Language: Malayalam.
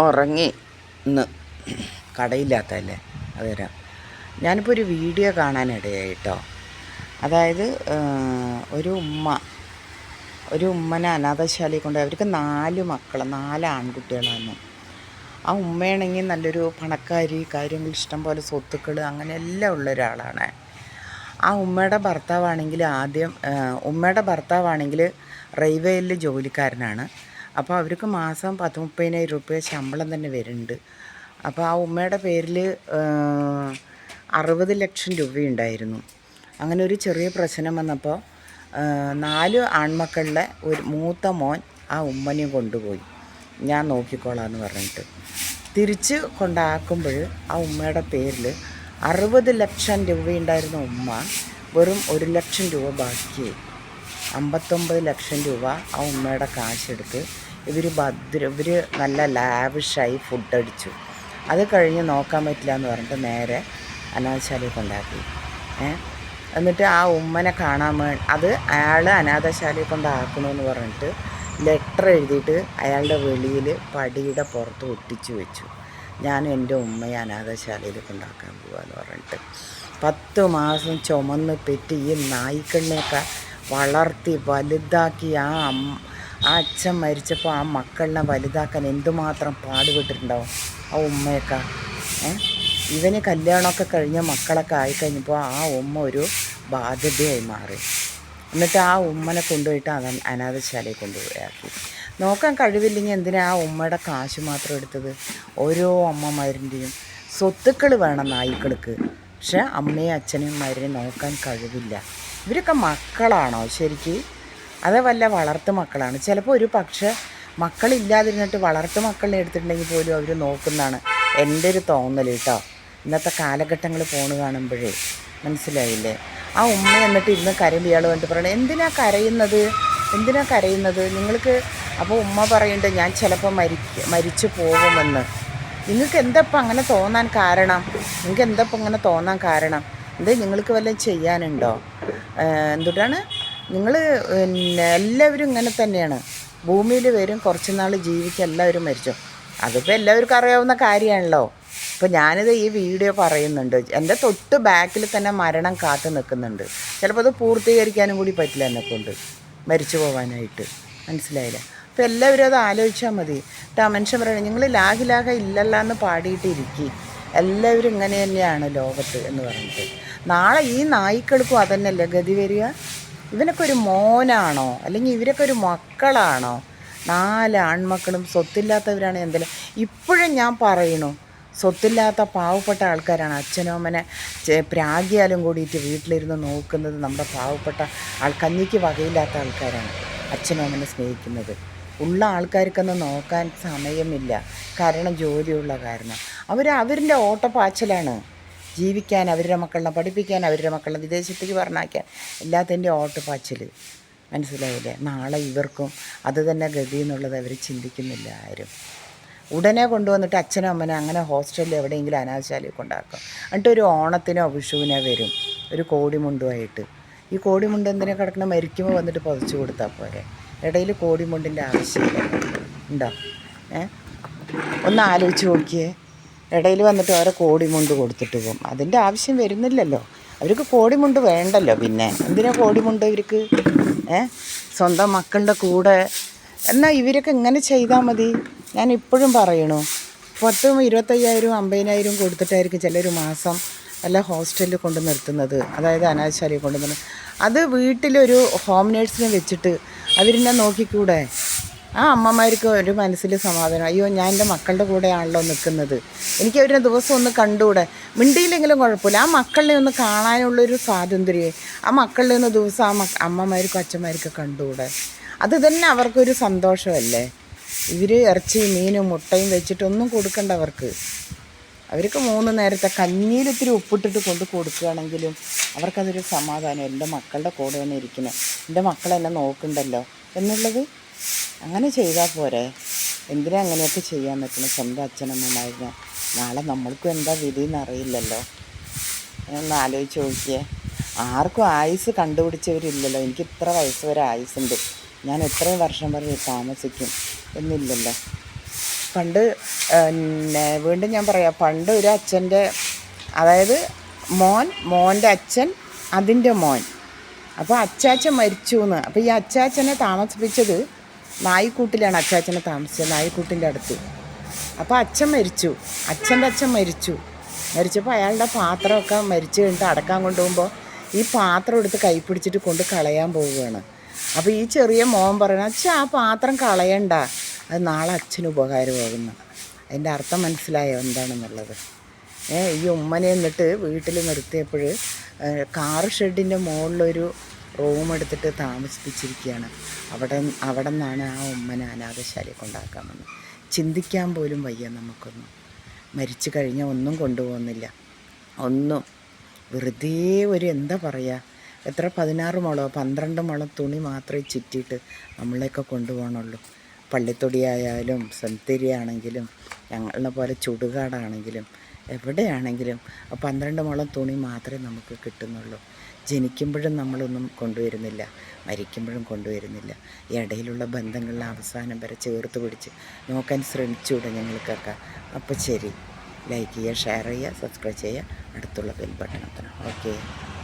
ഉറങ്ങി ഇന്ന് കടയില്ലാത്തതല്ലേ? അത് തരാം ഞാനിപ്പോൾ ഒരു വീഡിയോ കാണാനിടയായി കേട്ടോ അതായത് ഒരു ഉമ്മ ഒരു ഉമ്മനെ അനാഥശാലയിൽ കൊണ്ട് അവർക്ക് നാല് മക്കൾ നാല് ആൺകുട്ടികളാണ്. ആ ഉമ്മയാണെങ്കിൽ നല്ലൊരു പണക്കാരി കാര്യങ്ങൾ ഇഷ്ടം പോലെ സ്വത്തുക്കൾ അങ്ങനെ എല്ലാം ഉള്ള ഒരാളാണ്. ആ ഉമ്മയുടെ ഭർത്താവാണെങ്കിൽ ആദ്യം ഉമ്മയുടെ ഭർത്താവാണെങ്കിൽ റെയിൽവേയിൽ ജോലിക്കാരനാണ്. അപ്പോൾ അവർക്ക് മാസം പത്ത് മുപ്പതിനായിരം രൂപ ശമ്പളം തന്നെ വരുന്നുണ്ട്. അപ്പോൾ ആ ഉമ്മയുടെ പേരിൽ അറുപത് ലക്ഷം രൂപയുണ്ടായിരുന്നു. അങ്ങനെ ഒരു ചെറിയ പ്രശ്നം വന്നപ്പോൾ നാല് ആൺമക്കളിലെ ഒരു മൂത്ത മോൻ ആ ഉമ്മനെയും കൊണ്ടുപോയി. ഞാൻ നോക്കിക്കോളാം എന്ന് പറഞ്ഞിട്ട്. തിരിച്ച് കൊണ്ടാക്കുമ്പോൾ ആ ഉമ്മയുടെ പേരിൽ അറുപത് ലക്ഷം രൂപയുണ്ടായിരുന്ന ഉമ്മ വെറും ഒരു ലക്ഷം രൂപ ബാക്കിയായി. അമ്പത്തൊമ്പത് ലക്ഷം രൂപ ആ ഉമ്മയുടെ കാശെടുത്ത് ഇവർ ഭദ്ര ഇവർ നല്ല ലാവിഷായി ഫുഡ് അടിച്ചു. അത് കഴിഞ്ഞ് നോക്കാൻ പറ്റില്ല എന്ന് പറഞ്ഞിട്ട് നേരെ അനാഥശാലയിൽ കൊണ്ടാക്കി. എന്നിട്ട് ആ ഉമ്മനെ കാണാൻ വേ അത് അയാൾ അനാഥശാലയിൽ കൊണ്ടാക്കണമെന്ന് പറഞ്ഞിട്ട് ലെറ്റർ എഴുതിയിട്ട് അയാളുടെ വെളിയിൽ പടിയുടെ പുറത്ത് ഒട്ടിച്ചു വെച്ചു. ഞാൻ എന്റെ ഉമ്മയെ അനാഥശാലയിൽ കൊണ്ടാക്കാൻ പോവാന്ന് പറഞ്ഞിട്ട്. പത്ത് മാസം ചുമന്ന് പെറ്റി ഈ നായ്ക്കളിനെയൊക്കെ വളർത്തി വലുതാക്കി ആ ആ അച്ഛൻ മരിച്ചപ്പോൾ ആ മക്കളിനെ വലുതാക്കാൻ എന്തുമാത്രം പാടുപെട്ടിട്ടുണ്ടാവും? ആ ഉമ്മയൊക്കെ. ഏ? ഇവന് കല്യാണമൊക്കെ കഴിഞ്ഞ മക്കളൊക്കെ ആയിക്കഴിഞ്ഞപ്പോൾ ആ ഉമ്മ ഒരു ബാധ്യതയായി മാറി. എന്നിട്ട് ആ ഉമ്മനെ കൊണ്ടുപോയിട്ട് അവൻ അനാഥശാലയിൽ കൊണ്ടുപോയാക്കി നോക്കാൻ കഴിവില്ലെങ്കിൽ എന്തിനാ ആ ഉമ്മയുടെ കാശ് മാത്രം എടുത്തത്? ഓരോ അമ്മമാരിന്റെയും സ്വത്തുക്കൾ വേണം നായ്ക്കൾക്ക്. പക്ഷെ അമ്മയും അച്ഛനും മാരെ നോക്കാൻ കഴിവില്ല. ഇവരൊക്കെ മക്കളാണോ ശരിക്ക്? അതേ വല്ല വളർത്തു മക്കളാണ്. ചിലപ്പോൾ ഒരു പക്ഷേ മക്കളില്ലാതിരുന്നിട്ട് വളർത്തു മക്കളെ എടുത്തിട്ടുണ്ടെങ്കിൽ പോലും അവർ നോക്കുന്നതാണ്. എന്റെ ഒരു തോന്നൽ കേട്ടോ. ഇന്നത്തെ കാലഘട്ടങ്ങൾ ഫോണ് കാണുമ്പോഴേ. മനസ്സിലായില്ലേ? ആ ഉമ്മ എന്നിട്ട് ഇന്ന് കരയും ഇയാൾ കണ്ടിട്ട് പറയണം എന്തിനാ കരയുന്നത്? എന്തിനാ കരയുന്നത്? നിങ്ങൾക്ക് അപ്പോൾ ഉമ്മ പറയുന്നുണ്ട് ഞാൻ ചിലപ്പോൾ മരിക്ക മരിച്ചു പോകുമെന്ന്. നിങ്ങൾക്ക് എന്തപ്പം അങ്ങനെ തോന്നാൻ കാരണം? നിങ്ങൾക്ക് എന്തപ്പം അങ്ങനെ തോന്നാൻ കാരണം? എന്തേ നിങ്ങൾക്ക് വല്ലതും ചെയ്യാനുണ്ടോ? എന്തുകൊണ്ടാണ് നിങ്ങൾ പിന്നെ എല്ലാവരും ഇങ്ങനെ തന്നെയാണ്. ഭൂമിയിൽ വരും കുറച്ച് നാൾ ജീവിച്ച് എല്ലാവരും മരിച്ചു? അതിപ്പോൾ എല്ലാവർക്കും അറിയാവുന്ന കാര്യമാണല്ലോ. ഇപ്പോൾ ഞാനിത് ഈ വീഡിയോ പറയുന്നുണ്ട്. എന്റെ തൊട്ട് ബാക്കിൽ തന്നെ മരണം കാത്തു നിൽക്കുന്നുണ്ട്. ചിലപ്പോൾ അത് പൂർത്തീകരിക്കാനും കൂടി പറ്റില്ല എന്നെക്കൊണ്ട്. മരിച്ചു പോകാനായിട്ട് മനസ്സിലായില്ല? അപ്പോൾ എല്ലാവരും അത് ആലോചിച്ചാൽ മതി. ആ മനുഷ്യൻ പറയണം നിങ്ങൾ ലാഹി ലാഹ ഇല്ലല്ല എന്ന് പാടിയിട്ടിരിക്കി എല്ലാവരും ഇങ്ങനെ തന്നെയാണ് ലോകത്ത് എന്ന് പറഞ്ഞിട്ട് നാളെ ഈ നായ്ക്കൾക്കും അതന്നെയല്ലേ ഗതി വരിക? ഇവനൊക്കെ ഒരു മോനാണോ? അല്ലെങ്കിൽ ഇവരൊക്കെ ഒരു മക്കളാണോ? നാല് ആൺമക്കളും സ്വത്തില്ലാത്തവരാണ് എന്തെല്ലാം? ഇപ്പോഴും ഞാൻ പറയണു സ്വത്തില്ലാത്ത പാവപ്പെട്ട ആൾക്കാരാണ് അച്ഛനും അമ്മനെ ചെ- പ്രാഗിയാലും കൂടിയിട്ട് വീട്ടിലിരുന്ന് നോക്കുന്നത് നമ്മുടെ പാവപ്പെട്ട ആൾ കഞ്ഞിക്ക് വകയില്ലാത്ത ആൾക്കാരാണ് അച്ഛനും അമ്മനെ സ്നേഹിക്കുന്നത്. ഉള്ള ആൾക്കാർക്കൊന്നും നോക്കാൻ സമയമില്ല. കാരണം ജോലിയുള്ള കാരണം. അവർ അവരിന്റെ ഓട്ടപ്പാച്ചിലാണ്. ജീവിക്കാൻ അവരുടെ മക്കളെ പഠിപ്പിക്കാൻ അവരുടെ മക്കളെ വിദേശത്തേക്ക് പറഞ്ഞയക്കാൻ. എല്ലാത്തിന്റെ ഓട്ടുപാച്ചിൽ മനസ്സിലായില്ലേ? നാളെ ഇവർക്കും അത് തന്നെ ഗതി എന്നുള്ളത് അവർ ചിന്തിക്കുന്നില്ല ആരും. ഉടനെ കൊണ്ടുവന്നിട്ട് അച്ഛനും അമ്മനെ അങ്ങനെ ഹോസ്റ്റലിൽ എവിടെയെങ്കിലും അനാഥശാലയിൽ കൊണ്ടാക്കും. എന്നിട്ട് ഒരു ഓണത്തിനോ വിഷുവിനോ വരും. ഒരു കോടിമുണ്ടുമായിട്ട്. ഈ കോടിമുണ്ട് എന്തിനാ കിടക്കണം? മരിക്കുമ്പോൾ വന്നിട്ട് പുതച്ചു കൊടുത്താൽ പോരെ. ഇടയിൽ കോടിമുണ്ടിന്റെ ആവശ്യമില്ല. ഉണ്ടോ? ഏ? ഒന്ന് ആലോചിച്ച് നോക്കിയേ. ഇടയിൽ വന്നിട്ട് ഓരോ കോടിമുണ്ട് കൊടുത്തിട്ട് പോകും. അതിന്റെ ആവശ്യം വരുന്നില്ലല്ലോ. അവർക്ക് കോടിമുണ്ട് വേണ്ടല്ലോ പിന്നെ. എന്തിനാ കോടിമുണ്ട് ഇവർക്ക്? ഏ? സ്വന്തം മക്കളുടെ കൂടെ. എന്നാൽ ഇവരൊക്കെ ഇങ്ങനെ ചെയ്താൽ മതി. ഞാൻ ഇപ്പോഴും പറയണു. പത്തും ഇരുപത്തയ്യായിരവും അമ്പതിനായിരവും കൊടുത്തിട്ടായിരിക്കും ചിലർ മാസം വല്ല ഹോസ്റ്റലിൽ കൊണ്ട് നിർത്തുന്നത്. അതായത് അനാശാലയിൽ കൊണ്ട് നിർത്തുന്നത് അത് വീട്ടിലൊരു ഹോം നേഴ്സിനെ വെച്ചിട്ട് അവരിനെ നോക്കിക്കൂടെ? ആ അമ്മമാർക്ക് ഒരു മനസ്സിൽ സമാധാനം. അയ്യോ ഞാൻ എന്റെ മക്കളുടെ കൂടെയാണല്ലോ നിൽക്കുന്നത്. എനിക്ക് അവരെ ദിവസം ഒന്ന് കണ്ടുകൂടെ? മിണ്ടിയില്ലെങ്കിലും കുഴപ്പമില്ല. ആ മക്കളെ ഒന്ന് കാണാനുള്ളൊരു സ്വാതന്ത്ര്യം. ആ മക്കളെ ഒന്ന് ദിവസം ആ മക്ക അമ്മമാർക്കും അച്ഛന്മാർക്കും കണ്ടുകൂടെ? അത് തന്നെ അവർക്കൊരു സന്തോഷമല്ലേ? ഇവർ ഇറച്ചിയും മീനും മുട്ടയും വെച്ചിട്ടൊന്നും കൊടുക്കണ്ട അവർക്ക്. അവർക്ക് മൂന്ന് നേരത്തെ കഞ്ഞിയിൽ ഉപ്പിട്ടിട്ട് കൊണ്ട് കൊടുക്കുകയാണെങ്കിലും അവർക്കതൊരു സമാധാനം. എന്റെ മക്കളുടെ കൂടെ തന്നെ ഇരിക്കണം. എന്റെ മക്കളെന്നെ നോക്കണ്ടല്ലോ എന്നുള്ളത് അങ്ങനെ ചെയ്താൽ പോരെ. എന്തിനാ അങ്ങനെയൊക്കെ ചെയ്യാൻ പറ്റുന്നത് സ്വന്തം അച്ഛനമ്മമാരുന്ന നാളെ നമ്മൾക്കും എന്താ വിധി എന്നറിയില്ലല്ലോ ഒന്ന് ആലോചിച്ച് നോക്കിയേ. ആർക്കും ആയുസ് കണ്ടുപിടിച്ചവരില്ലല്ലോ. എനിക്ക് ഇത്ര വയസ്സ് വരെ ആയുസ്സുണ്ട്. ഞാൻ എത്രയും വർഷം വരെ താമസിക്കും എന്നില്ലല്ലോ. പണ്ട് വീണ്ടും ഞാൻ പറയാം. പണ്ട് ഒരു അച്ഛന്റെ അതായത് മോൻ മോന്റെ അച്ഛൻ അതിന്റെ മോൻ. അപ്പോൾ അച്ചാച്ചൻ മരിച്ചു എന്ന് അപ്പോൾ ഈ അച്ചാച്ചനെ താമസിപ്പിച്ചത് നായിക്കൂട്ടിലാണ് അച്ചാച്ചനെ താമസിച്ചത് നായിക്കൂട്ടിന്റെ അടുത്ത്. അപ്പോൾ അച്ഛൻ മരിച്ചു. അച്ഛന്റെ അച്ഛൻ മരിച്ചു. മരിച്ചപ്പോൾ അയാളുടെ പാത്രമൊക്കെ മരിച്ചു കഴിഞ്ഞിട്ട് അടക്കാൻ കൊണ്ടുപോകുമ്പോൾ ഈ പാത്രം എടുത്ത് കൈ പിടിച്ചിട്ട് കൊണ്ട് കളയാൻ പോവുകയാണ്. അപ്പോൾ ഈ ചെറിയ മോൻ പറയണ അച്ഛാ ആ പാത്രം കളയണ്ട. അത് നാളെ അച്ഛന് ഉപകാരമാകുന്നു. അതിന്റെ അർത്ഥം മനസ്സിലായോ എന്താണെന്നുള്ളത്? ഈ ഉമ്മനെ എന്നിട്ട് വീട്ടിൽ നിർത്തിയപ്പോൾ കാർ ഷെഡിന്റെ മുകളിലൊരു റൂം എടുത്തിട്ട് താമസിപ്പിച്ചിരിക്കുകയാണ് അവിടെ അവിടെ നിന്നാണ് ആ ഉമ്മനെ അനാഥശാലയെ കൊണ്ടാക്കാമെന്ന് ചിന്തിക്കാൻ പോലും വയ്യ നമുക്കൊന്നും. മരിച്ചു കഴിഞ്ഞാൽ ഒന്നും കൊണ്ടുപോകുന്നില്ല. ഒന്നും. വെറുതെ ഒരു എന്താ പറയുക എത്ര പതിനാറ് മുളോ പന്ത്രണ്ട് മുളം തുണി മാത്രമേ ചുറ്റിയിട്ട് നമ്മളെയൊക്കെ കൊണ്ടുപോകണുള്ളൂ. പള്ളിത്തൊടിയായാലും സെമിത്തേരി ആണെങ്കിലും ഞങ്ങളെ പോലെ ചുടുകാടാണെങ്കിലും എവിടെയാണെങ്കിലും പന്ത്രണ്ട് മുളം തുണി മാത്രമേ നമുക്ക് കിട്ടുന്നുള്ളൂ. ജനിക്കുമ്പോഴും നമ്മളൊന്നും കൊണ്ടുവരുന്നില്ല മരിക്കുമ്പോഴും കൊണ്ടുവരുന്നില്ല. ഈ ഇടയിലുള്ള ബന്ധങ്ങളിൽ അവസാനം വരെ ചേർത്ത് പിടിച്ച് നോക്കാൻ ശ്രമിച്ചുകൂടെ ഞങ്ങൾക്കൊക്കെ. അപ്പോൾ ശരി ലൈക്ക് ചെയ്യുക ഷെയർ ചെയ്യുക സബ്സ്ക്രൈബ് ചെയ്യുക. അടുത്തുള്ള ബെൽ ബട്ടൺ എത്തണം ഓക്കെ